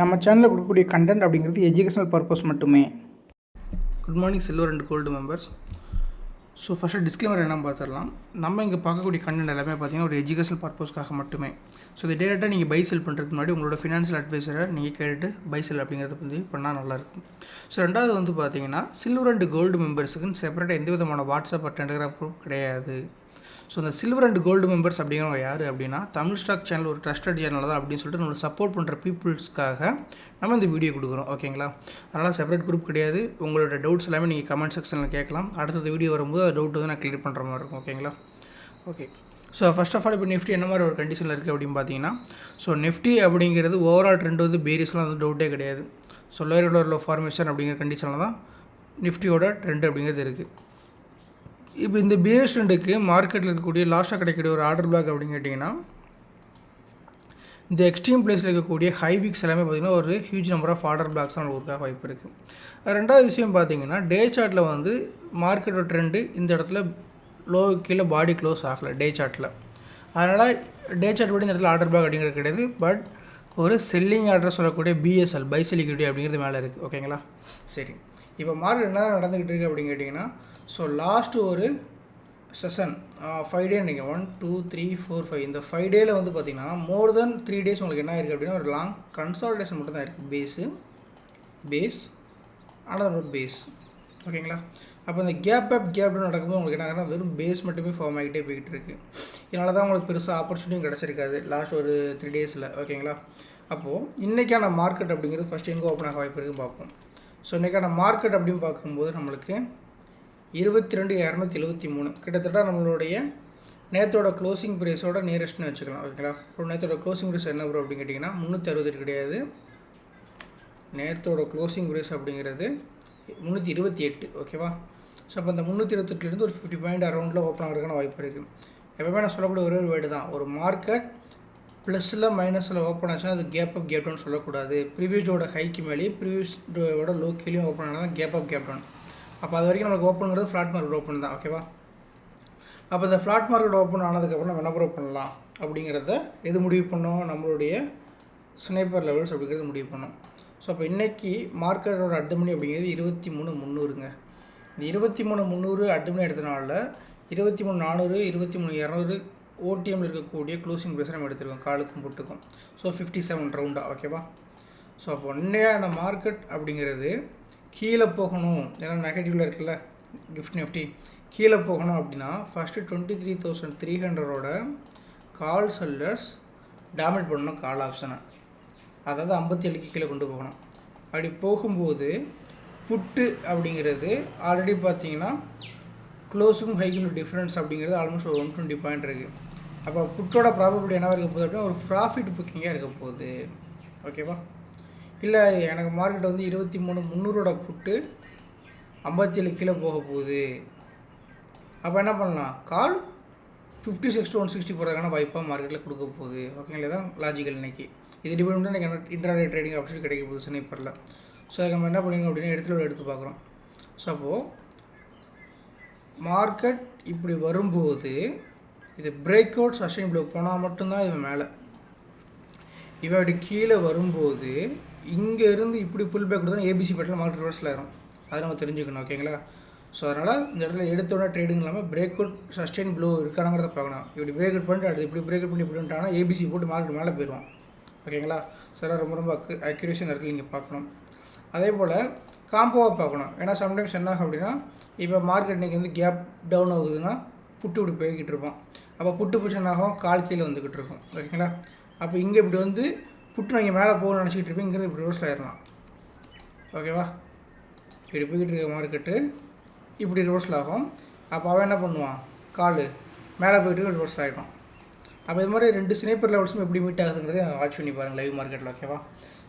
நம்ம சேனலில் கொடுக்கக்கூடிய கண்டென்ட் அப்படிங்கிறது எஜுகேஷனல் பர்பஸ் மட்டுமே. Good morning silver and gold members so first disclaimer என்னென்னு பார்த்துடலாம். நம்ம இங்கே பார்க்கக்கூடிய கண்டென்ட் எல்லாமே பார்த்தீங்கன்னா ஒரு எஜுகேஷனல் பர்பஸ்க்காக மட்டுமே. ஸோ இது டேரெக்டாக நீங்கள் பை செல் பண்ணுறதுக்கு முன்னாடி உங்களோட ஃபினான்ஷியல் அட்வைசரை நீங்கள் கேட்டுட்டு பை செல் அப்படிங்கிறத பற்றி பண்ணால் நல்லாயிருக்கும். ஸோ ரெண்டாவது வந்து பார்த்தீங்கன்னா சில்வர் அண்ட் கோல்டு மெம்பர்ஸுக்குன்னு செப்பரேட்டாக எந்த விதமான வாட்ஸ்அப் டெலிகிராம் குரூப் கிடையாது. ஸோ இந்த சில்வர் அண்ட் கோல்டு மெம்பர்ஸ் அப்படிங்கிறவங்க யார் அப்படின்னா தமிழ் ஸ்டாக் சேனல் ஒரு ட்ரஸ்டட் சேனல் தான் அப்படின்னு சொல்லிட்டு நம்மளை சப்போர்ட் பண்ணுற பீப்புள்ஸ்க்காக நம்ம இந்த வீடியோ கொடுக்குறோம். ஓகேங்களா அதனால் செப்பரேட் குரூப் கிடையாது. உங்களோட டவுட்ஸ் எல்லாமே நீங்கள் கமெண்ட் செக்ஷனில் கேட்கலாம். அடுத்தது வீடியோ வரும்போது அது டவுட் வந்து நான் கிளியர் பண்ணுற மாதிரி இருக்கும். ஓகேங்களா okay so first of all இப்போ நிஃப்டி என்ன மாதிரி ஒரு கண்டிஷனில் இருக்குது அப்படின்னு பார்த்தீங்கன்னா ஸோ நிஃப்டி அப்படிங்கிறது ஓவரால் ட்ரெண்ட் வந்து பேரிஸ்லாம் வந்து டவுட்டே கிடையாது. ஸோ லோயர் லோ ஃபார்மேஷன் அப்படிங்கிற கண்டிஷனில் தான் நிஃப்டியோட ட்ரெண்ட் அப்படிங்கிறது இருக்குது இப்போ இந்த பிஎஸ் ரெண்டுக்கு மார்க்கெட்டில் இருக்கக்கூடிய லாஸ்ட்டாக கிடைக்கக்கூடிய ஒரு ஆர்டர் பிளாக் அப்படின்னு கேட்டிங்கன்னா இந்த எக்ஸ்ட்ரீம் பிளேஸில் இருக்கக்கூடிய ஹை வீக்ஸ் எல்லாமே பார்த்திங்கன்னா ஒரு huge number of order blocks நம்மளுக்கு வாய்ப்பு இருக்குது ரெண்டாவது விஷயம் பார்த்தீங்கன்னா டே சார்ட்டில் வந்து மார்க்கெட்டோட ட்ரெண்டு இந்த இடத்துல லோ கீழே பாடி க்ளோஸ் ஆகலை டே சார்ட்டில் அதனால் டே சார்ட் படி இந்த இடத்துல ஆர்டர் பிளாக் அப்படிங்கிறது கிடையாது பட் ஒரு செல்லிங் ஆர்டர் சொல்லக்கூடிய பிஎஸ்எல் பை செலிக்யூரிட்டி அப்படிங்கிறது மேலே இருக்குது ஓகேங்களா சரி. இப்போ மார்க்கெட் என்ன நடந்துக்கிட்டு இருக்குது அப்படின்னு கேட்டிங்கன்னா ஸோ லாஸ்ட்டு ஒரு செஷன் ஃபைவ் டே நீங்கள் one two three four five இந்த ஃபைவ் டேயில் வந்து பார்த்தீங்கன்னா மோர் தென் த்ரீ டேஸ் உங்களுக்கு என்ன இருக்குது அப்படின்னா ஒரு லாங் கன்சால்டேஷன் மட்டும் தான் இருக்குது பேஸு பேஸ் அனதர் ஒரு பேஸ் ஓகேங்களா அப்போ இந்த கேப் அப் கேப் நடக்கும்போது உங்களுக்கு என்ன ஆகுதுன்னா வெறும் பேஸ் மட்டுமே ஃபார்ம் ஆகிட்டே போய்கிட்டு இருக்குது இதனால தான் உங்களுக்கு பெருசாக ஆப்பர்ச்சுனிட்டியும் கிடச்சிருக்காது. லாஸ்ட் ஒரு த்ரீ டேஸில் ஓகேங்களா அப்போது இன்றைக்கான மார்க்கெட் அப்படிங்கிறது ஃபஸ்ட் எங்கே ஓப்பன் ஆக வாய்ப்பு இருக்குன்னு பார்ப்போம். ஸோ இன்றைக்கான மார்க்கெட் அப்படின்னு பார்க்கும்போது நம்மளுக்கு இருபத்தி ரெண்டு இரநூத்தி எழுபத்தி மூணு. கிட்டத்தட்ட நம்மளுடைய நேற்றோட க்ளோசிங் ப்ரைஸோட நியரஸ்ட்னு வச்சுக்கலாம் ஓகேங்களா? இப்போ நேற்றோட க்ளோசிங் ப்ரைஸ் என்ன ப்ரோ அப்படின்னு கேட்டிங்கன்னா முந்நூற்றி கிடையாது. நேரத்தோட க்ளோசிங் ப்ரைஸ் அப்படிங்கிறது முந்நூற்றி இருபத்தி எட்டு ஓகேவா? ஸோ அப்போ அந்த முந்நூற்றி இருபத்தெட்டுலேருந்து ஒரு ஃபிஃப்டி பாயிண்ட் அரௌண்டில் ஓப்பன் ஆகிறதுக்கான வாய்ப்பு இருக்குது எப்பவுமே நான் சொல்லக்கூடிய ஒரே ஒரு வேர்டு தான். ஒரு மார்க்கெட் ப்ளஸில் மைனஸில் ஓப்பன் ஆச்சுன்னா அது கேப் அப் கேப் டவுன் சொல்லக்கூடாது. ப்ரீவியஸோட ஹைக்கு மேலேயும் ப்ரீவியஸோட லோ கீழேயும் ஓப்பன் ஆனால் தான் கேப் அப் கேப் டவுன் அப்போ அது வரைக்கும் நம்மளுக்கு ஓப்பனுங்கிறது ஃப்ளாட் மார்க்கெட் ஓப்பன் தான் ஓகேவா அப்போ இந்த ஃப்ளாட் மார்க்கெட் ஓப்பன் ஆனதுக்கப்புறம் நம்ம என்ன பண்ணலாம்? அப்படிங்கிறத எது முடிவு பண்ணோம்? நம்மளுடைய ஸ்னைப்பர் லெவல்ஸ் அப்படிங்கிறது முடிவு பண்ணோம். ஸோ அப்போ இன்றைக்கி மார்க்கெட்டோட அட்டுமணி அப்படிங்கிறது இருபத்தி மூணு முந்நூறுங்க. இந்த இருபத்தி மூணு முந்நூறு அட்டுமணி எடுத்தனால இருபத்தி மூணு நானூறு இருபத்தி மூணு இரநூறு ஓடிஎம்மில் இருக்கக்கூடிய க்ளோசிங் ப்ரைஸ் நம்ம எடுத்துருக்கோம் காலுக்கும் போட்டுக்கும். ஸோ ஃபிஃப்டி செவன் ரவுண்டாக ஓகேவா ஸோ அப்போ உண்மையான மார்க்கெட் அப்படிங்கிறது கீழே போகணும். ஏன்னா நெகட்டிவில் இருக்குல்ல கிஃப்ட் நிஃப்டி கீழே போகணும் அப்படின்னா first twenty three thousand three ஹண்ட்ரடோட call sellers damage பண்ணணும் கால் ஆப்ஷனை அதாவது ஐம்பத்தி ஏழுக்கு கீழே கொண்டு போகணும். அப்படி போகும்போது புட்டு அப்படிங்கிறது ஆல்ரெடி பார்த்தீங்கன்னா க்ளோஸுக்கும் ஹைக்கும் டிஃப்ரென்ஸ் அப்படிங்கிறது ஆல்மோஸ்ட் ஒரு ஒன் டுவெண்ட்டி பாயிண்ட் இருக்குது அப்போ புட்டோட ப்ராபபிலிட்டி என்னவாக இருக்க போகுது அப்படின்னா ஒரு ப்ராஃபிட் புக்கிங்காக இருக்க போகுது. ஓகேவா இல்லை எனக்கு மார்க்கெட் வந்து இருபத்தி மூணு முந்நூறோட புட்டு ஐம்பத்தி ஏழு கீழே போக போகுது. அப்போ என்ன பண்ணலாம்? Call fifty six to one sixty போகிறதுக்கான வாய்ப்பாக மார்க்கெட்டில் கொடுக்க போகுது. ஓகேங்களா தான் லாஜிக்கல் இன்றைக்கி இது டிபெண்ட் பண்ணி எனக்கு இன்டர்நெட் ட்ரேடிங் ஆப்ஷன் கிடைக்க போகுது ஸ்னைப்பரில் ஸோ அதுக்கு நம்ம என்ன பண்ணுங்க அப்படின்னா இடத்துல எடுத்து பார்க்குறோம் ஸோ அப்போது மார்க்கெட் இப்படி வரும்போது இது பிரேக் அவுட் சஸ்டைன் இப்படி போனால் மட்டும்தான் இது மேலே. இவன் அப்படி கீழே வரும்போது இங்கே இருந்து இப்படி புல் பேக் கொடுத்தா ஏபிசி பேட்டில் மார்க்கெட் ரிவர்ஸில் ஆயிரும் அதை நம்ம தெரிஞ்சுக்கணும் ஓகேங்களா ஸோ அதனால் இந்த இடத்துல எடுத்தோட ட்ரேடிங் இல்லாமல் பிரேக் அவுட் சஸ்டெயின் ப்ளோ இருக்கானுங்கிறத பார்க்கணும். இப்படி பிரேக் அவுட் பண்ணிட்டு அடுத்து இப்படி பிரேக் அவுட் பண்ணி இப்படி பண்ணிட்டாங்கன்னா ஏபிசி போட்டு மார்க்கெட் மேலே போயிடுவோம் ஓகேங்களா சார் ரொம்ப ரொம்ப அக்கு அக்யூரேஷன் இடத்துல நீங்கள் பார்க்கணும். அதே போல் காம்போவாக பார்க்கணும். ஏன்னா சம்டைம்ஸ் என்ன ஆகும் அப்படின்னா இப்போ மார்க்கெட் இன்றைக்கி வந்து கேப் டவுன் ஆகுதுன்னா புட்டு இப்படி போய்கிட்டு இருப்போம் அப்போ புட்டு பொசிஷன் ஆகும்? கால் கீழே வந்துக்கிட்டு இருக்கும். ஓகேங்களா அப்போ இங்கே இப்படி வந்து புட்டு நீங்கள் மேலே போகணும்னு நினச்சிக்கிட்டு இருப்பீங்க இங்கே இப்படி ரிவர்ஸில் ஆயிடலாம் ஓகேவா இப்படி போய்கிட்டு இருக்க மார்க்கெட்டு இப்படி ரோஸில் ஆகும். அப்போ அவன் என்ன பண்ணுவான்? கால். மேலே போய்ட்டு ரோஸில் ஆகிடும் அப்போ இது மாதிரி ரெண்டு ஸ்னேப்பர் லெவல்ஸும் எப்படி மீட் ஆகுதுங்கிறத வாட்ச் பண்ணி பாருங்கள் லைவ் மார்க்கெட்டில் ஓகேவா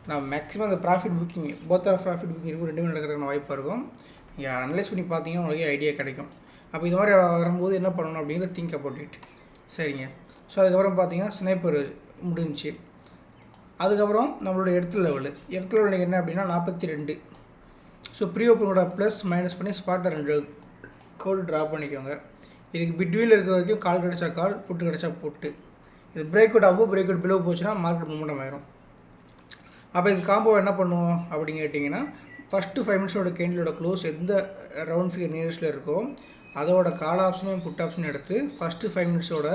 நான் மேக்ஸிமம் அந்த profit booking both of profit booking இருக்கும் ரெண்டுமே நடக்கிறதுக்கான வாய்ப்பாக இருக்கும். நீங்கள் அனலைஸ் பண்ணி பார்த்தீங்கன்னா உங்களுக்கு ஐடியா கிடைக்கும். அப்போ இது மாதிரி வரும்போது என்ன பண்ணணும் அப்படிங்கிறத திங்க் அபவுட் இட் சரிங்க. ஸோ அதுக்கப்புறம் பார்த்தீங்கன்னா ஸ்னைப்பர் முடிஞ்சிச்சு. அதுக்கப்புறம் நம்மளோட இடத்துல லெவலு இடத்துல லெவல் என்ன அப்படின்னா நாற்பத்தி ரெண்டு ஸோ ப்ரீ ஓப்பனோட ப்ளஸ் மைனஸ் பண்ணி ஸ்பாட்டை ரெண்டு கோடு ட்ரா பண்ணிக்கோங்க. இதுக்கு பிட்வீனில் இருக்கிற வரைக்கும் கால் கிடச்சா கால் புட்டு கிடச்சா புட்டு இது பிரேக் அவுட் ஆகும் பிரேக் அவுட் பிலோ போச்சுன்னா மார்க்கெட் மூமெண்டம் ஆயிரும். அப்போ இது காம்போ என்ன பண்ணுவோம் அப்படின்னு கேட்டிங்கன்னா ஃபஸ்ட்டு ஃபைவ் மினிட்ஸோட கேண்டிலோட க்ளோஸ் எந்த ரவுண்ட் ஃபிகர் நியரஸ்ட்டில் இருக்கோ அதோட கால் ஆப்ஷனும் புட் ஆப்ஷனும் எடுத்து ஃபஸ்ட்டு ஃபைவ் மினிட்ஸோட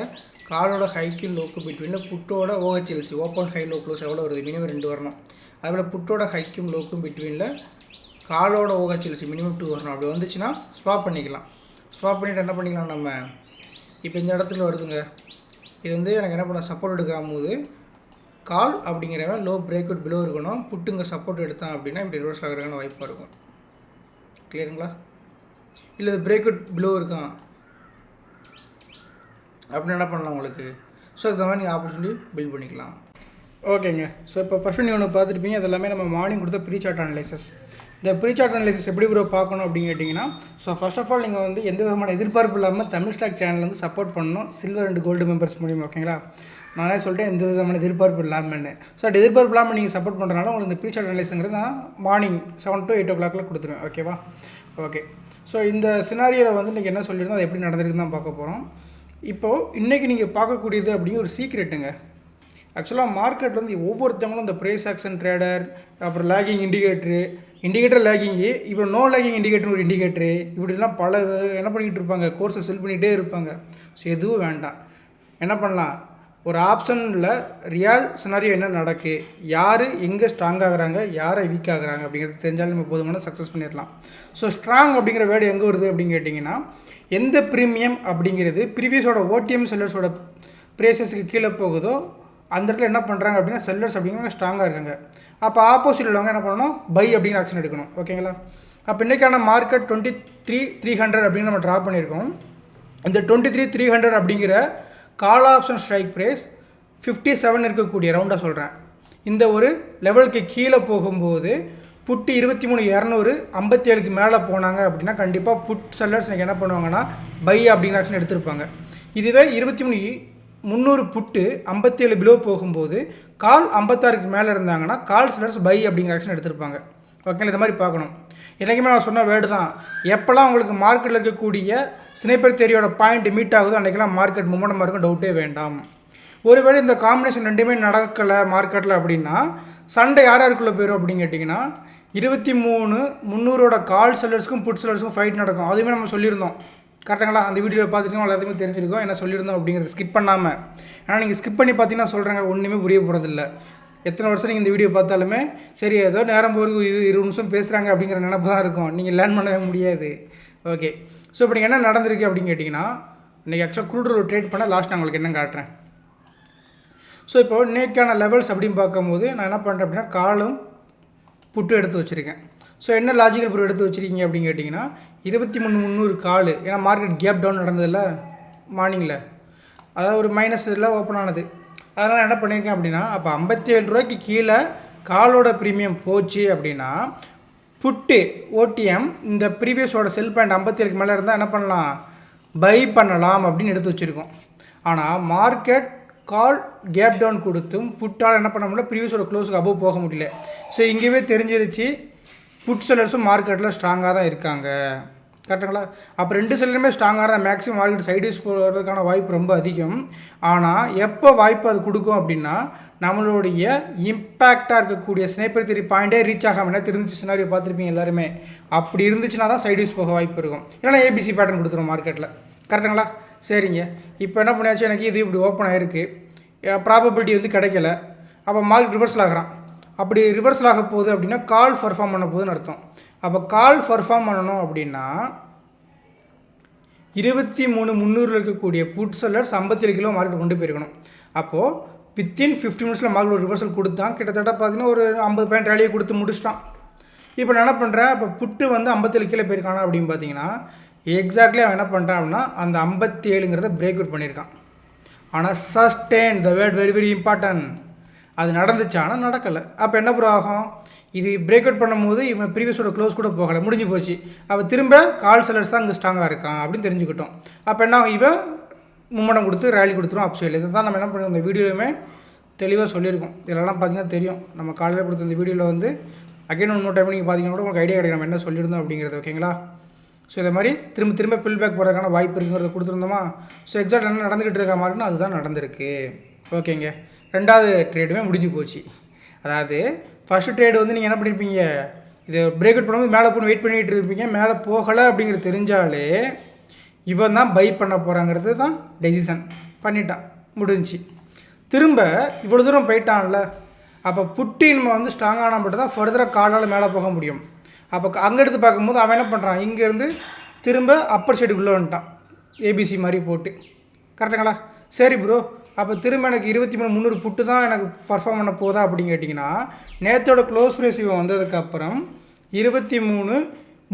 காலோட ஹைக்கு லோக்கு பிட்வீனில் புட்டோட OHLC open high low close எவ்வளோ வருது? மினிமம் ரெண்டு வரணும். அதுபோல் புட்டோட ஹைக்கும் லோக்கும் பிட்வீனில் காலோட ஓஹெச்எல்சி மினிமம் டூ வரணும். அப்படி வந்துச்சுன்னா ஸ்வாப் பண்ணிக்கலாம். ஸ்வாப் பண்ணிவிட்டு என்ன பண்ணிக்கலாம் நம்ம? இப்போ இந்த இடத்துல வருதுங்க. இது வந்து எனக்கு என்ன பண்ண சப்போர்ட் எடுக்கிற போது கால் அப்படிங்கிறவன் லோ பிரேக் அவுட் பிலோ இருக்கணும். புட்டுங்க சப்போர்ட் எடுத்தான் அப்படின்னா இப்படி ரிவர்ஸ் ஆகிறதுக்கான வாய்ப்பாக இருக்கும். கிளியருங்களா இல்லை இது பிரேக் அவுட் பிலோ இருக்கான். அப்படின்னு என்ன பண்ணலாம் உங்களுக்கு? ஸோ இந்த மாதிரி நீங்கள் ஆப்பர்ச்சுனிட்டி பில்ட் பண்ணிக்கலாம். ஓகேங்க ஸோ இப்போ ஃபஸ்ட்டு நீ ஒன்று பார்த்துருப்பீங்க. அது எல்லாமே நம்ம மார்னிங் கொடுத்த ப்ரீ சார்ட் அனலைசஸ் இந்த ப்ரீ சார்ட் அனலைசஸ் எப்படி ப்ரோ பார்க்கணும் அப்படின்னு கேட்டிங்கன்னா ஸோ ஃபஸ்ட் ஆஃப் ஆல் நீங்கள் வந்து எந்த விதமான எதிர்பார்ப்பு இல்லாமல் தமிழ் ஸ்டாக் சேனல் வந்து சப்போர்ட் பண்ணணும். சில்வர் அண்ட் கோல்டு மெம்பர்ஸ் மூலியமாக ஓகேங்களா நானே சொல்லிட்டேன் எந்த விதமான எதிர்பார்ப்பு இல்லாமல் ஸோ அது எதிர்பார்ப்பு இல்லாமல் நீங்கள் சப்போர்ட் பண்ணுறதுனால உங்களுக்கு இந்த ப்ரீ சார்ட் அனலைஸுங்கிறது நான் மார்னிங் செவன் டு எயிட் ஓ கிளாக்கில் கொடுத்துருவேன் ஓகேவா ஓகே ஸோ இந்த சினாரியோவில் வந்து நீங்கள் என்ன சொல்லியிருந்தோம்? அது எப்படி நடந்திருக்குன்னு தான் பார்க்க போகிறோம் இப்போது இன்றைக்கி நீங்கள் பார்க்கக்கூடியது அப்படிங்கிற ஒரு சீக்ரெட்டுங்க ஆக்சுவலாக மார்க்கெட் வந்து ஒவ்வொருத்தவங்களும் இந்த ப்ரைஸ் ஆக்ஷன் ட்ரேடர் அப்புறம் லேகிங் இண்டிகேட்ரு இண்டிகேட்டர் லேகிங்கு இப்போ நோ லேகிங் இண்டிகேட்டர் ஒரு இண்டிகேட்ரு இப்படிலாம் பல என்ன பண்ணிக்கிட்டு இருப்பாங்க? கோர்ஸை செல் பண்ணிகிட்டே இருப்பாங்க. ஸோ எதுவும் வேண்டாம். என்ன பண்ணலாம்? ஒரு ஆப்ஷனில் ரியல் சினாரியோ என்ன நடக்கு யார் எங்கே ஸ்ட்ராங் ஆகுறாங்க யாரை வீக் ஆகுறாங்க அப்படிங்கிறது தெரிஞ்சாலும் நம்ம போதுமான சக்ஸஸ் பண்ணிடலாம். ஸோ ஸ்ட்ராங் அப்படிங்கிற வேர்டு எங்கே வருது அப்படின்னு கேட்டிங்கன்னா எந்த ப்ரீமியம் அப்படிங்கிறது ப்ரீவியஸோட ஓடிஎம் செல்லர்ஸோட ப்ரேசஸ்க்கு கீழே போகுதோ அந்த இடத்துல என்ன பண்ணுறாங்க அப்படின்னா செல்லர்ஸ் அப்படிங்கிறவங்க ஸ்ட்ராங்காக இருக்காங்க. அப்போ ஆப்போசிட் உள்ளவங்க என்ன பண்ணணும்? பை அப்படிங்கிற ஆக்ஷன் எடுக்கணும். ஓகேங்களா அப்போ இன்றைக்கான market twenty three three hundred அப்படின்னு நம்ம ட்ரா பண்ணியிருக்கோம். இந்த டுவெண்ட்டி த்ரீ த்ரீ ஹண்ட்ரட் அப்படிங்கிற call option strike price fifty seven இருக்கக்கூடிய ரவுண்டாக சொல்கிறேன் இந்த ஒரு லெவலுக்கு கீழே போகும்போது புட்டு இருபத்தி மூணு இரநூறு ஐம்பத்தி ஏழுக்கு மேலே போனாங்க அப்படின்னா கண்டிப்பாக புட் செல்லர்ஸ் எனக்கு என்ன பண்ணுவாங்கன்னா பை அப்படிங்கிற ஆக்ஷன் எடுத்திருப்பாங்க. இதுவே இருபத்தி மூணு முந்நூறு புட்டு ஐம்பத்தி ஏழு பிலோ போகும்போது கால் ஐம்பத்தாறுக்கு மேலே இருந்தாங்கன்னா கால் செல்லர்ஸ் பை அப்படிங்கிற ஆக்ஷன் எடுத்திருப்பாங்க. ஓகேங்களா? இந்த மாதிரி பார்க்கணும். என்றைக்குமே நான் சொன்ன வேர்டு தான். எப்போல்லாம் உங்களுக்கு மார்க்கெட்டில் இருக்கக்கூடிய ஸ்னைப்பர் தேரியோட பாயிண்ட் மீட் ஆகுது அன்றைக்கெல்லாம் மார்க்கெட் மூமெண்டமாக இருக்கும் டவுட்டே வேண்டாம். ஒருவேளை இந்த காம்பினேஷன் ரெண்டுமே நடக்கலை மார்க்கெட்டில் அப்படின்னா சண்டை யார் யாருக்குள்ளே போயிடும் அப்படின்னு கேட்டிங்கன்னா இருபத்தி மூணு முந்நூறோட கால் செல்லர்ஸ்க்கும் புட் செல்லர்ஸ்க்கும் ஃபைட் நடக்கும். அதுவுமே நம்ம சொல்லியிருந்தோம். கரெக்டுங்களா அந்த வீடியோவில் பார்த்துருக்கோம் எல்லாத்தையுமே தெரிஞ்சிருக்கோம். என்ன சொல்லியிருந்தோம் அப்படிங்கிறத ஸ்கிப் பண்ணாமல் ஏன்னா நீங்கள் ஸ்கிப் பண்ணி பார்த்தீங்கன்னா சொல்கிறாங்க ஒன்றுமே புரிய போகிறதில்ல எத்தனை வருஷம் நீங்கள் இந்த வீடியோ பார்த்தாலுமே சரி ஏதோ நேரம் போகிறது இரு இருபது நிமிஷம் பேசுகிறாங்க அப்படிங்கிற நினப்பு தான் இருக்கும். நீங்கள் லேர்ன் பண்ணவே முடியாது. ஓகே ஸோ இப்போ நீங்கள் என்ன நடந்திருக்கு அப்படின்னு கேட்டிங்கன்னா இன்றைக்கி ஆக்சுவலாக குரூடர் ட்ரேட் பண்ண லாஸ்ட் நான் உங்களுக்கு என்ன காட்டுறேன். ஸோ இப்போ இன்றைக்கான லெவல்ஸ் அப்படின்னு பார்க்கும்போது நான் என்ன பண்ணுறேன் அப்படின்னா காலும் புட்டு எடுத்து வச்சுருக்கேன். ஸோ என்ன லாஜிக்கல் ப்ரூவ் எடுத்து வச்சுருக்கீங்க அப்படின்னு கேட்டிங்கன்னா இருபத்தி மூணு முந்நூறு கால். ஏன்னா மார்க்கெட் கேப் டவுன் நடந்ததில்ல மார்னிங்கில் அதாவது ஒரு மைனஸ் இதில் ஓப்பன் ஆனது. அதனால் என்ன பண்ணியிருக்கேன் அப்படின்னா அப்போ ஐம்பத்தி ஏழு ரூபாய்க்கு கீழே காலோட ப்ரீமியம் போச்சு அப்படின்னா புட்டு ஓடிஎம் இந்த ப்ரீவியஸோட செல் பாயிண்ட் ஐம்பத்தேழுக்கு மேலே இருந்தால் என்ன பண்ணலாம்? பை பண்ணலாம் அப்படின்னு எடுத்து வச்சுருக்கோம். ஆனால் மார்க்கெட் கால் கேப் டவுன் கொடுத்தும் புட்டால் என்ன பண்ண முடியல? ப்ரீவியஸோட க்ளோஸுக்கு அபவ் போக முடியல. ஸோ இங்கேயே தெரிஞ்சிருச்சு. புட் செல்லர்ஸும் மார்க்கெட்டில் ஸ்ட்ராங்காக தான் இருக்காங்க. கரெக்டுங்களா அப்போ ரெண்டு செல்லுமே ஸ்ட்ராங்காக இருந்தால் மேக்ஸிமம் மார்க்கெட் சைடிஸ் போகிறதுக்கான வாய்ப்பு ரொம்ப அதிகம். ஆனால் எப்போ வாய்ப்பு அது கொடுக்கும் அப்படின்னா நம்மளுடைய இம்பேக்டாக இருக்கக்கூடிய ஸ்னேப்பர் திரி பாயிண்டே ரீச் ஆகாமல் என்ன தெரிஞ்சு சினாரியோ பார்த்துருப்பீங்க எல்லாருமே. அப்படி இருந்துச்சுன்னா தான் சைடிஸ் போக வாய்ப்பு இருக்கும். இல்லைனா ஏபிசி பேட்டர்ன் கொடுத்துரும் மார்க்கெட்டில் கரெக்டுங்களா சரிங்க. இப்போ என்ன பண்ணியாச்சு? எனக்கு இது இப்படி ஓப்பன் ஆகிருக்கு ப்ராபபிலிட்டி வந்து கிடைக்கல. அப்போ மார்க்கெட் ரிவர்ஸில் ஆகிறான். அப்படி ரிவர்ஸில் ஆக போகுது அப்படின்னா கால் பர்ஃபார்ம் பண்ண போகுதுன்னு அர்த்தம். அப்போ கால் பர்ஃபார்ம் பண்ணணும் அப்படின்னா இருபத்தி மூணு முந்நூறில் இருக்கக்கூடிய புட் செல்லர்ஸ் ஐம்பத்தேழு கிலோ மார்க்கெட் கொண்டு போயிருக்கணும். அப்போது வித்தின் ஃபிஃப்டி மினிட்ஸில் மார்க்கெட் ஒரு ரிவர்சல் கொடுத்தான். கிட்டத்தட்ட பார்த்தீங்கன்னா ஒரு ஐம்பது பாயிண்ட் ரேலியை கொடுத்து முடிச்சிட்டான். இப்போ நான் என்ன பண்ணுறேன் இப்போ புட்டு வந்து ஐம்பத்தேழு கீழே போயிருக்கானா அப்படின்னு பார்த்தீங்கன்னா எக்ஸாக்ட்லி அவன் என்ன பண்ணுறான் அப்படின்னா அந்த ஐம்பத்தி ஏழுங்கிறத பிரேக் அவுட் பண்ணியிருக்கான். ஆனால் sustain the word very very important அது நடந்துச்சு ஆனால் நடக்கலை. அப்போ என்ன ப்ரோ ஆகும்? இது பிரேக் அவுட் பண்ணும்போது இவன் ப்ரீவியஸோட க்ளோஸ் கூட போகலை முடிஞ்சு போச்சு. அவள் திரும்ப கால் செல்லர்ஸ் தான் இங்கே ஸ்ட்ராங்காக இருக்கான் அப்படின்னு தெரிஞ்சுக்கிட்டோம். அப்போ என்ன ஆகும்? இவன் மும்மடம் கொடுத்து ரேலி கொடுத்துரும் அப் இதை தான் நம்ம என்ன பண்ணுவோம் இந்த வீடியோவுமே தெளிவாக சொல்லியிருக்கோம். இதெல்லாம் பார்த்தீங்கன்னா தெரியும். நம்ம காலையில் கொடுத்த இந்த வீடியோவில் வந்து அகைன் இன்னொரு டைம் நீங்கள் பார்த்தீங்கன்னா கூட உங்களுக்கு ஐடியா கிடைக்கும் நம்ம என்ன சொல்லியிருந்தோம் அப்படிங்கிறது ஓகேங்களா ஸோ இதை மாதிரி திரும்ப திரும்ப பில் பேக் போகிறதுக்கான வாய்ப்பு இருக்குங்கிறத கொடுத்துருந்தோமா? ஸோ எக்ஸாக்ட் என்ன நடந்துக்கிட்டு இருக்க மாதிரினா அதுதான் நடந்திருக்கு. ஓகேங்க ரெண்டாவது ட்ரேடுமே முடிஞ்சு போச்சு. அதாவது ஃபஸ்ட்டு ட்ரேடு வந்து நீங்கள் என்ன பண்ணியிருப்பீங்க இது பிரேக் அவுட் பண்ணும்போது மேலே போய் வெயிட் பண்ணிகிட்டு இருப்பீங்க. மேலே போகலை அப்படிங்கிறது தெரிஞ்சாலே இவன் தான் பை பண்ண போகிறாங்கிறது தான் டெசிஷன் பண்ணிட்டான். முடிஞ்சுச்சு. திரும்ப இவ்வளோ தூரம் போயிட்டான்ல. அப்போ புட்டி நம்ம வந்து ஸ்ட்ராங்கான மட்டும் தான் ஃபர்தராக காலால் மேலே போக முடியும். அப்போ அங்கே எடுத்து பார்க்கும்போது அவன் என்ன பண்ணுறான் இங்கேருந்து திரும்ப அப்பர் சைடுக்குள்ளே வந்துட்டான். ஏபிசி மாதிரி போட்டு. கரெக்டுங்களா சரி ப்ரோ அப்போ திரும்ப எனக்கு இருபத்தி மூணு முந்நூறு புட்டு தான் எனக்கு பர்ஃபார்ம் பண்ண போதா அப்படின்னு கேட்டிங்கன்னா நேற்றோட க்ளோஸ் ரேசியோ வந்ததுக்கப்புறம் இருபத்தி மூணு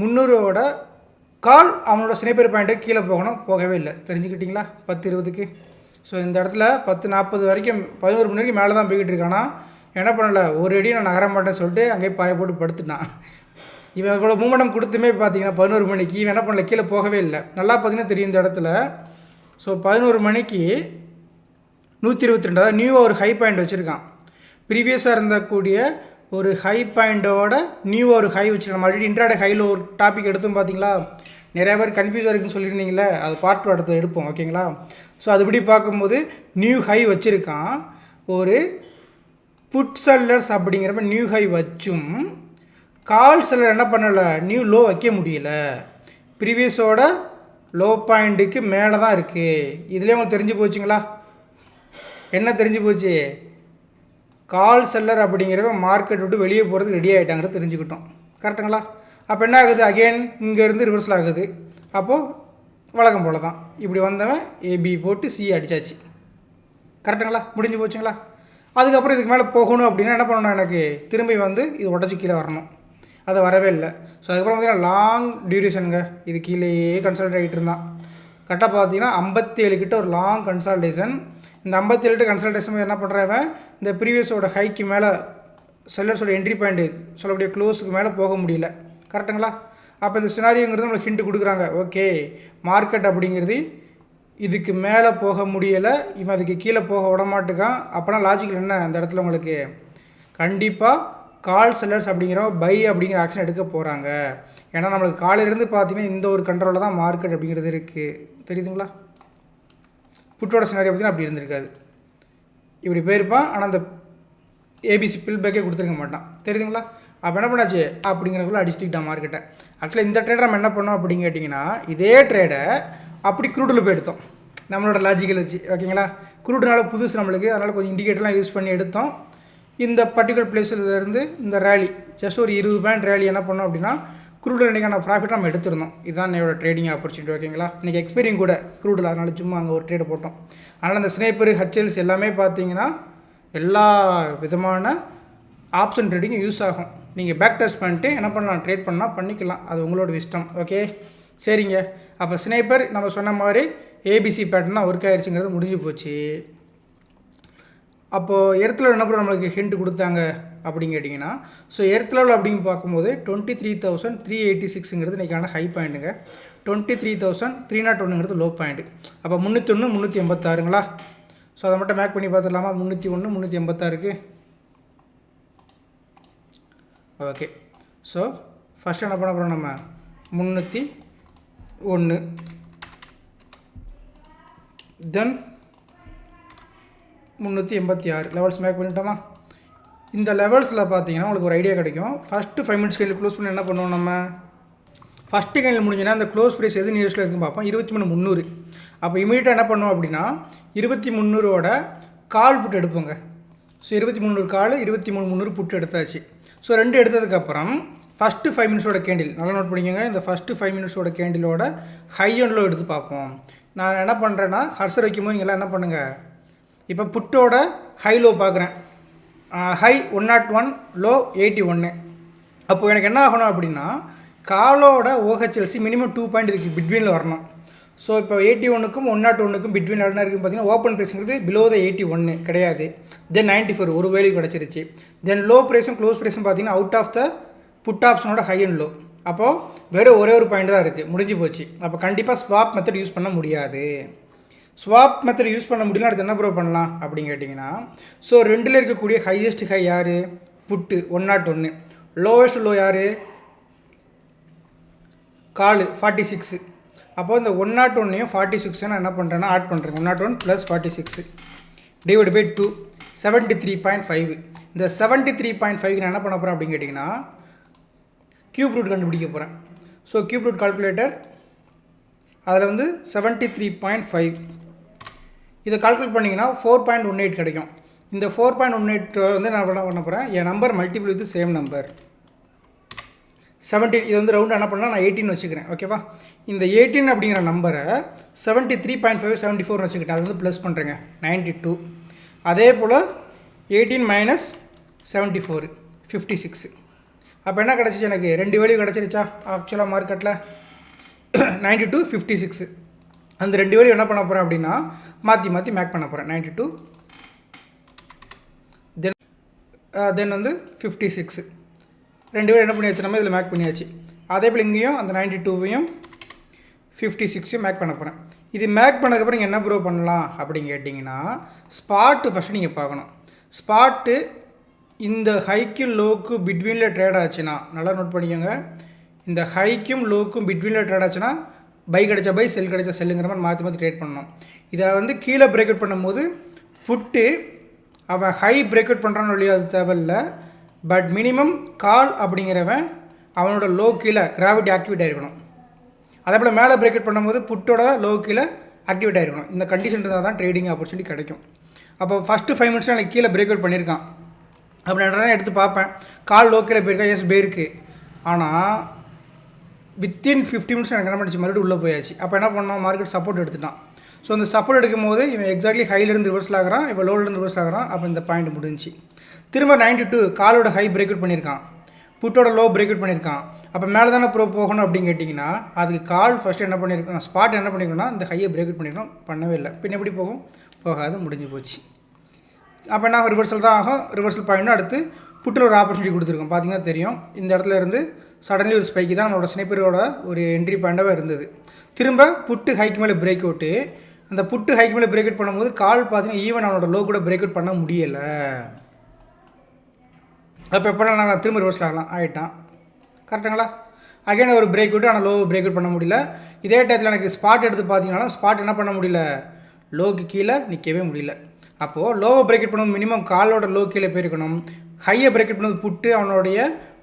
முந்நூறோட கால் அவனோட ஸ்னைப்பர் பாயிண்ட்டை கீழே போகணும் போகவே இல்லை. தெரிஞ்சுக்கிட்டிங்களா? பத்து இருபதுக்கு. ஸோ இந்த இடத்துல பத்து நாற்பது வரைக்கும் பதினோரு மணி வரைக்கும் மேலே தான் போய்கிட்டு இருக்கானா? என்ன பண்ணலை? ஒரு அடி நான் நகர மாட்டேன்னு சொல்லிட்டு அங்கேயே பாய போட்டு படுத்துட்டான். இவன் இவ்வளோ மூமெண்டம் கொடுத்துமே பார்த்தீங்கன்னா பதினோரு மணிக்கு இவன் என்ன பண்ணல? கீழே போகவே இல்லை. நல்லா பார்த்தீங்கன்னா தெரியும் இந்த இடத்துல. ஸோ பதினோரு மணிக்கு நூற்றி இருபத்தி ரெண்டு அதாவது நியூவாக ஒரு ஹை பாயிண்ட் வச்சுருக்கான். ப்ரீவியஸாக இருந்தக்கூடிய ஒரு ஹை பாயிண்டோட நியூவாக ஒரு ஹை வச்சுருக்கான். ஆல்ரெடி இன்ட்ராடே ஹையில் ஒரு டாபிக் எடுத்தோம் பார்த்தீங்களா நிறைய பேர் கன்ஃபியூஸாக இருக்குன்னு சொல்லியிருந்தீங்களே அது பார்ட் டூ அடுத்து எடுப்போம் ஓகேங்களா ஸோ அதுபடி பார்க்கும்போது நியூ ஹை வச்சுருக்கான். ஒரு புட் செல்லர்ஸ் அப்படிங்கிறப்ப நியூ ஹை வச்சும் கால் செல்லர் என்ன பண்ணலை? நியூ லோ வைக்க முடியல. ப்ரீவியஸோட லோ பாயிண்ட்டுக்கு மேலே தான் இருக்குது இதுலேயே உங்களுக்கு தெரிஞ்சு போச்சுங்களா? என்ன தெரிஞ்சு போச்சு? கால் செல்லர் அப்படிங்கிறவ மார்க்கெட் விட்டு வெளியே போகிறதுக்கு ரெடி ஆகிட்டாங்கிறது தெரிஞ்சுக்கிட்டோம். கரெக்டுங்களா அப்போ என்ன ஆகுது? அகெயின் இங்கேருந்து ரிவர்ஸில் ஆகுது. அப்போது வழக்கம் போல தான் இப்படி வந்தவன் ஏபி போட்டு சி அடித்தாச்சு கரெக்டுங்களா முடிஞ்சு போச்சுங்களா? அதுக்கப்புறம் இதுக்கு மேலே போகணும் அப்படின்னா என்ன பண்ணணும் எனக்கு? திரும்பி வந்து இது உடச்சி கீழே வரணும். அது வரவே இல்லை. ஸோ அதுக்கப்புறம் பார்த்தீங்கன்னா லாங் டியூரேஷனுங்க இது கீழேயே கன்சல்ட் ஆகிட்டு இருந்தான். கரெக்டாக பார்த்தீங்கன்னா ஐம்பத்தி ஏழு கிட்ட ஒரு லாங் கன்சல்டேஷன் இந்த ஐம்பத்தி ஏழு கன்சல்டேஷன் என்ன பண்ணுறவன் இந்த ப்ரீவியஸோட ஹைக்கு மேலே செல்லர்ஸோட என்ட்ரி பாயிண்ட்டு சொல்லக்கூடிய க்ளோஸுக்கு மேலே போக முடியல. கரெக்டுங்களா அப்போ இந்த சினாரியோங்கிறது நம்மளுக்கு ஹிண்ட் கொடுக்குறாங்க. ஓகே மார்க்கெட் அப்படிங்கிறது இதுக்கு மேலே போக முடியலை. இவன் அதுக்கு கீழே போக விட மாட்டுக்கான் அப்போனா லாஜிக்கல் என்ன அந்த இடத்துல உங்களுக்கு? கண்டிப்பாக கால் செல்லர்ஸ் அப்படிங்கிற பை அப்படிங்கிற ஆக்ஷன் எடுக்க போகிறாங்க ஏன்னா நம்மளுக்கு காலையிலேருந்து பார்த்தீங்கன்னா இந்த ஒரு கண்ட்ரோலில் தான் மார்க்கெட் அப்படிங்கிறது இருக்குது தெரியுதுங்களா? புட்டோட சினாரி பார்த்தீங்கன்னா அப்படி இருந்திருக்காது. இப்படி போயிருப்பான் ஆனால் அந்த ஏபிசி பில் பேக்கே கொடுத்துருக்க மாட்டான். தெரியுதுங்களா? அப்போ என்ன பண்ணாச்சு? அப்படிங்கிறக்குள்ள அடிச்சுட்டான் மார்க்கெட்டை ஆக்சுவலாக இந்த ட்ரேடை நம்ம என்ன பண்ணோம் அப்படின்னு கேட்டிங்கன்னா இதே ட்ரேடை அப்படி க்ரூடில் போய் எடுத்தோம் நம்மளோட லாஜிக்கல் வச்சு ஓகேங்களா? க்ரூடுனால புதுசு நம்மளுக்கு அதனால் கொஞ்சம் இண்டிகேட்டர்லாம் யூஸ் பண்ணி எடுத்தோம். இந்த பர்டிகுலர் பிளேஸில் இருந்து இந்த ரேலி ஜஸ்ட் ஒரு இருபது பாயிண்ட் ரேலி என்ன பண்ணோம் அப்படின்னா க்ரூடில் இன்றைக்கான ப்ராஃபிட் நம்ம எடுத்திருந்தோம். இதுதான் என்னோட ட்ரேடிங் ஆப்பர்ச்சுனிட்டி ஓகேங்களா இன்றைக்கி எக்ஸ்பீரியன் கூட குரூடில் அதனால் சும்மா அங்கே ஒரு ட்ரேடு போட்டோம். ஆனால் அந்த ஸ்னேப்பர் ஹச்எல்ஸ் எல்லாமே பார்த்தீங்கன்னா எல்லா விதமான ஆப்ஷன் ட்ரேடிங்கும் யூஸ் ஆகும். நீங்கள் பேக் டெஸ்ட் பண்ணிட்டு என்ன பண்ணலாம்? ட்ரேட் பண்ணால் பண்ணிக்கலாம். அது உங்களோட இஷ்டம் ஓகே சரிங்க. அப்போ ஸ்னேப்பர் நம்ம சொன்ன மாதிரி ஏபிசி பேட்டர்ன் தான் ஒர்க் ஆயிடுச்சுங்கிறது முடிஞ்சு போச்சு. அப்போது இடத்துல என்ன பண்ண நம்மளுக்கு ஹிண்ட் கொடுத்தாங்க. அப்படின்னு கேட்டிங்கன்னா ஸோ எர்த்தில் அப்படின்னு பார்க்கும்போது twenty three thousand three eighty சிக்ஸுங்கிறது இன்றைக்கான high பாயிண்ட்டுங்க twenty three thousand three nought ஒன்றுங்கிறது low point அப்போ முந்நூற்றி ஒன்று முந்நூற்றி எண்பத்தாறுங்களா? ஸோ அதை மட்டும் மேக் பண்ணி பார்த்துடலாமா? முந்நூற்றி ஒன்று முந்நூற்றி எண்பத்தாறுக்கு? ஓகே ஸோ ஃபஸ்ட் என்ன பண்ண போகிறோம் நம்ம? முந்நூற்றி ஒன்று தென் முந்நூற்றி எண்பத்தி ஆறு. லெவல்ஸ் மேக் பண்ணிட்டோமா? இந்த லெவல்ஸில் பார்த்தீங்கன்னா உங்களுக்கு ஒரு ஐடியா கிடைக்கும். ஃபஸ்ட்டு ஃபைவ் மினிட்ஸ் கையில் க்ளோஸ் பண்ணி என்ன பண்ணுவோம் நம்ம? ஃபஸ்ட்டு கையில் முடிஞ்சுன்னா அந்த க்ளோஸ் ப்ரைஸ் எது நியரஸ்ட்டில் இருக்குன்னு பார்ப்போம். இருபத்தி மூணு முந்நூறு. அப்போ இமீடியட்டாக என்ன பண்ணுவோம் அப்படின்னா இருபத்தி முந்நூறோட கால் புட்டு எடுப்போங்க. ஸோ இருபத்தி முந்நூறு கால் இருபத்தி மூணு முந்நூறு புட்டு எடுத்தாச்சு. ஸோ ரெண்டு எடுத்ததுக்கப்புறம் ஃபஸ்ட்டு ஃபைவ் மினிட்ஸோட கேண்டில் நல்லா நோட் பண்ணிக்கோங்க. இந்த ஃபஸ்ட்டு ஃபைவ் மினிட்ஸோட கேண்டிலோட ஹை அண்ட் லோ எடுத்து பார்ப்போம். நான் என்ன பண்ணுறேன்னா ஹர்சர் வைக்கும்போது நீங்கள் என்ன பண்ணுங்கள் இப்போ புட்டோட ஹை லோ பார்க்குறேன். High one nought one low eighty ஒன்று அப்போது எனக்கு என்ன ஆகணும் அப்படின்னா காலோட ஓஹெச்எல்சி மினிமம் டூ பாயிண்ட் இதுக்கு பிட்வீனில் வரணும். ஸோ இப்போ எயிட்டி ஒன்றுக்கும் ஒன் நாட் ஒன்றுக்கும் பிட்வீன் என்ன இருக்குன்னு பார்த்தீங்கன்னா ஓப்பன் ப்ரைஸுங்கிறது பிலோ த எயிட்டி ஒன்று கிடையாது. தென் நைன்ட்டி ஃபோர் ஒரு வேல்யூ கிடச்சிருச்சு. தென் லோ ப்ரைஸும் க்ளோஸ் ப்ரைஸும் பார்த்தீங்கன்னா அவுட் ஆஃப் த புட் ஆப்ஷனோட ஹை அண்ட் லோ அப்போது வெறும் ஒரே ஒரு பாயிண்ட் தான் இருக்குது முடிஞ்சு போச்சு. அப்போ கண்டிப்பாக ஸ்வாப் மெத்தட் யூஸ் பண்ண முடியாது. ஸ்வாப் மெத்தட் யூஸ் பண்ண முடியல அடுத்து என்ன ப்ரோ பண்ணலாம் அப்படின்னு கேட்டிங்கன்னா ஸோ ரெண்டில் இருக்கக்கூடிய ஹையஸ்ட் ஹை யார்? புட்டு ஒன் நாட் ஒன்று லோவஸ்ட் லோ யார்? காலு ஃபார்ட்டி சிக்ஸு அப்போது இந்த ஒன் நாட் ஒன்னையும் ஃபார்ட்டி சிக்ஸை நான் என்ன பண்ணுறேன்னா ஆட் பண்ணுறேன் one nought one plus forty six divide by two seventy three point five இந்த செவன்ட்டி த்ரீ பாயிண்ட் ஃபைவ் நான் என்ன பண்ண போகிறேன் அப்படின்னு கேட்டிங்கன்னா கியூப் ரூட் கண்டுபிடிக்க போகிறேன் ஸோ கியூப் ரூட் கால்குலேட்டர் அதில் வந்து செவன்ட்டி த்ரீ பாயிண்ட் ஃபைவ் இதை கால்குலேட் பண்ணிங்கன்னா ஃபோர் பாயிண்ட் ஒன் எயிட் கிடைக்கும். இந்த ஃபோர் பாயிண்ட் ஒன் எயிட் வந்து நான் என்ன பண்ண போகிறேன் என் number multiple with same number seventeen இது வந்து ரவுண்ட் என்ன பண்ணலாம்? நான் எயிட்டின் வச்சுக்கிறேன். ஓகேவா இந்த எயிட்டீன் அப்படிங்கிற நம்பரை seventy three point five seventy four வச்சுக்கிட்டேன். அது வந்து ப்ளஸ் பண்ணுறேங்க நைன்ட்டி டூ அதே போல் eighteen minus seventy four fifty six அப்போ என்ன கிடச்சிச்சு எனக்கு? ரெண்டு வேல்யூ கிடச்சிருச்சா? ஆக்சுவலாக மார்க்கெட்டில் நைன்ட்டி டூ ஃபிஃப்டி சிக்ஸு அந்த ரெண்டு வேலையும் என்ன பண்ண போகிறேன் அப்படின்னா மாற்றி மாற்றி மேக் பண்ண போகிறேன் நைன்ட்டி டூ தென் தென் வந்து ஃபிஃப்டி சிக்ஸு ரெண்டு பேரும் என்ன பண்ணியாச்சு நம்ம இதில் மேக் பண்ணியாச்சு. அதே போல் இங்கேயும் அந்த நைன்ட்டி டூவையும் ஃபிஃப்டி சிக்ஸையும் மேக் பண்ண போகிறேன் இது மேக் பண்ணதுக்கப்புறம் நீங்கள் என்ன ப்ரூவ் பண்ணலாம் அப்படின்னு கேட்டிங்கன்னா ஸ்பாட்டு ஃபஸ்ட்டு நீங்கள் பார்க்கணும். ஸ்பாட்டு இந்த ஹைக்கும் லோக்கு பிட்வீனில் ட்ரேட் ஆச்சுன்னா நல்லா நோட் பண்ணிக்கோங்க. இந்த ஹைக்கும் லோக்கும் பிட்வீனில் ட்ரேட் ஆச்சுன்னா பை கிடைச்ச பை செல் கிடைச்ச செல்லுங்கிற மாதிரி மாற்றி மாற்றி ட்ரேட் பண்ணணும். இதை வந்து கீழே பிரேக் அவுட் பண்ணும்போது புட்டு அவன் ஹை பிரேக் அவுட் பண்ணுறான்னு இல்லையோ அது தேவையில்ல. பட் மினிமம் கால் அப்படிங்கிறவன் அவனோட லோ கீழே கிராவிட்டி ஆக்டிவேட் ஆகிருக்கணும் அதே போல் மேலே பிரேக் அவுட் பண்ணும்போது புட்டோட லோ கீழே ஆக்டிவேட் ஆகிருக்கணும் இந்த கண்டிஷன் இருந்தால் தான் ட்ரேடிங் ஆப்பர்ச்சுனிட்டி கிடைக்கும். அப்போ ஃபஸ்ட்டு ஃபைவ் மினிட்ஸ் எனக்கு கீழே பிரேக் அவுட் பண்ணியிருக்கான். அப்படி நான் எடுத்து பார்ப்பேன். கால் லோ கீழே போயிருக்கா? எஸ் பேருக்கு ஆனால் வித்தின் ஃபிஃப்டி மினிட்ஸ் எனக்கு என்ன பண்ணிச்சு? மறுபடியும் உள்ளே போயாச்சு. அப்போ என்ன பண்ணோம்? மார்க்கெட் சப்போர்ட் எடுத்துட்டான். ஸோ அந்த சப்போர்ட் எடுக்கும் போது இவன் எக்ஸாக்ட்லி ஹைலேருந்து ரிவர்ஸில் ஆகிறான். இவன் லோலேருந்து ரிவர்ஸ் ஆகிறான். அப்போ இந்த பாயிண்ட் முடிஞ்சுச்சு. திரும்ப நைன்டி டூ காலோட ஹை பிரேக் அவுட் பண்ணியிருக்கான். புட்டோட லோ பிரேக் அவுட் பண்ணியிருக்கான். அப்போ மேலே தானே ப்ரோ போகணும் அப்படின்னு கேட்டிங்கன்னா அதுக்கு கால் ஃபஸ்ட்டு என்ன பண்ணியிருக்கோம் ஸ்பாட் என்ன பண்ணியிருக்கோம்னா இந்த ஹையை பிரேக் அவுட் பண்ணியிருக்கோம் பண்ணவே இல்லை. பின்ன எப்படி போகும்? போகாது முடிஞ்சு போச்சு. அப்போ என்ன ரிவர்சல் தான் ஆகும். ரிவர்சல் பாயிண்ட்டும் அடுத்து புட்டில் ஒரு ஆப்பர்ச்சுனிட்டி கொடுத்துருக்கோம். பார்த்தீங்கன்னா தெரியும். இந்த இடத்துல இருந்து சடன்லி ஒரு ஸ்பைக்கு தான் நம்மளோட ஸ்னைப்பரோட ஒரு என்ட்ரி பாயிண்டாக இருந்தது. திரும்ப புட்டு ஹைக்கு மேலே பிரேக் அவுட்டு அந்த புட்டு ஹைக்கு மேலே பிரேக் அவுட் பண்ணும்போது கால் பார்த்தீங்கன்னா ஈவன் அவனோட லோ கூட பிரேக் அவுட் பண்ண முடியலை. அப்போ எப்போ நான் திரும்ப ரிவர்ஸில் ஆகலாம் ஆகிட்டான் கரெக்டுங்களா அகைன் ஒரு பிரேக் அவுட் ஆனால் லோ பிரேக் அவுட் பண்ண முடியல. இதே டயத்தில் எனக்கு ஸ்பாட் எடுத்து பார்த்தீங்கன்னா ஸ்பாட் என்ன பண்ண முடியல? லோக்கு கீழே நிற்கவே முடியல. அப்போது லோவை பிரேக் அவுட் பண்ணும் மினிமம் காலோட லோ கீழே போயிருக்கணும். ஹையை பிரேக் அவுட் பண்ணது புட்டு அவனுடைய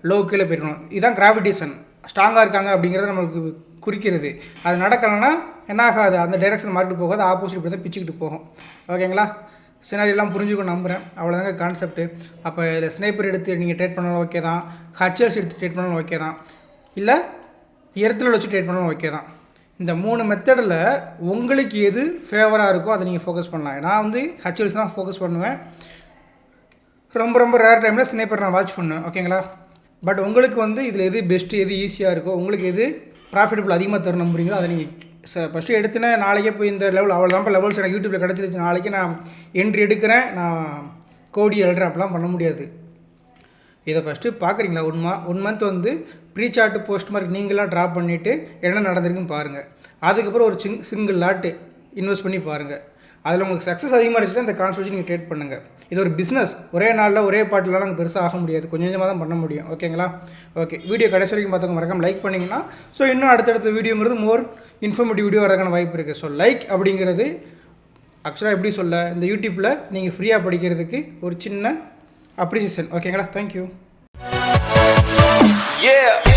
லோ கீழே போயிருக்கணும் இதுதான் கிராவிடேஷன் ஸ்ட்ராங்காக இருக்காங்க அப்படிங்கிறத நம்மளுக்கு குறிக்கிறது. அது நடக்கலைன்னா என்ன ஆகாது. அந்த டைரெக்ஷன் மாறிட்டு போகாது. ஆப்போசிட் இப்படி தான் பிச்சுக்கிட்டு போகும். ஓகேங்களா சினாரியெல்லாம் புரிஞ்சுக்கணும் நம்புகிறேன் அவ்வளோதாங்க கான்செப்ட்டு அப்போ இதில் ஸ்னைப்பர் எடுத்து நீங்கள் ட்ரேட் பண்ணாலும் ஓகே தான். ஹச்எல்ஸ் எடுத்து ட்ரேட் பண்ணாலும் ஓகே தான். இல்லை எர்த்தில் வச்சு ட்ரேட் பண்ணாலும் ஓகே தான். இந்த மூணு மெத்தடில் உங்களுக்கு எது ஃபேவராக இருக்கோ அதை நீங்கள் ஃபோக்கஸ் பண்ணலாம். நான் வந்து ஹச்எல்ஸ் தான் ஃபோக்கஸ் பண்ணுவேன். ரொம்ப ரொம்ப ரேர் டைமில் ஸ்னைப்பர் நான் வாட்ச் பண்ணுவேன். ஓகேங்களா பட் உங்களுக்கு வந்து இதில் எது பெஸ்ட்டு எது ஈஸியாக இருக்கோ உங்களுக்கு எது ப்ராஃபிட்டபுள் அதிகமாக தரணும் நம்புறீங்களோ அதை நீங்கள் சார் ஃபஸ்ட்டு எடுத்துனே நாளைக்கே போய் இந்த லெவல் அவ்வளோதான் இப்போ லெவல்ஸ் எனக்கு யூடியூப்பில் கிடச்சிருச்சு. நாளைக்கு நான் என்ட்ரி எடுக்கிறேன். நான் கோடி எழுதுறேன். அப்படிலாம் பண்ண முடியாது. இதை ஃபஸ்ட்டு பார்க்குறீங்களா ஒன் மா ஒன் மந்த் வந்து ப்ரீ சார்ட் போஸ்ட் மார்க் நீங்களாம் ட்ராப் பண்ணிவிட்டு என்ன நடந்திருக்குன்னு பாருங்கள் அதுக்கப்புறம் ஒரு சிங் சிங்கிள் லாட்டு இன்வெஸ்ட் பண்ணி பாருங்கள் அதில் உங்களுக்கு சக்ஸஸ் அதிகமாக இருந்துச்சுன்னா இந்த கான்ஸ் வச்சு நீங்கள் ட்ரேட் பண்ணுங்கள் இது ஒரு பிஸ்னஸ் ஒரே நாளில் ஒரே பாட்டிலலாம் நாங்கள் பெருசாக ஆக முடியாது. கொஞ்சம் கொஞ்சமாக தான் பண்ண முடியும். ஓகேங்களா ஓகே வீடியோ கடைசி வரைக்கும் பார்த்தவங்க மறக்காம லைக் பண்ணிங்கன்னா ஸோ இன்னும் அடுத்தடுத்த வீடியோங்கிறது மோர் இன்ஃபர்மேட்டிவ் வீடியோ வரதுக்கான வாய்ப்பு இருக்குது ஸோ லைக் அப்படிங்கிறது ஆக்சுவலாக எப்படி சொல்ல? இந்த யூடியூப்பில் நீங்கள் ஃப்ரீயாக படிக்கிறதுக்கு ஒரு சின்ன அப்ரிசியேஷன் ஓகேங்களா தேங்க்யூ Yeah.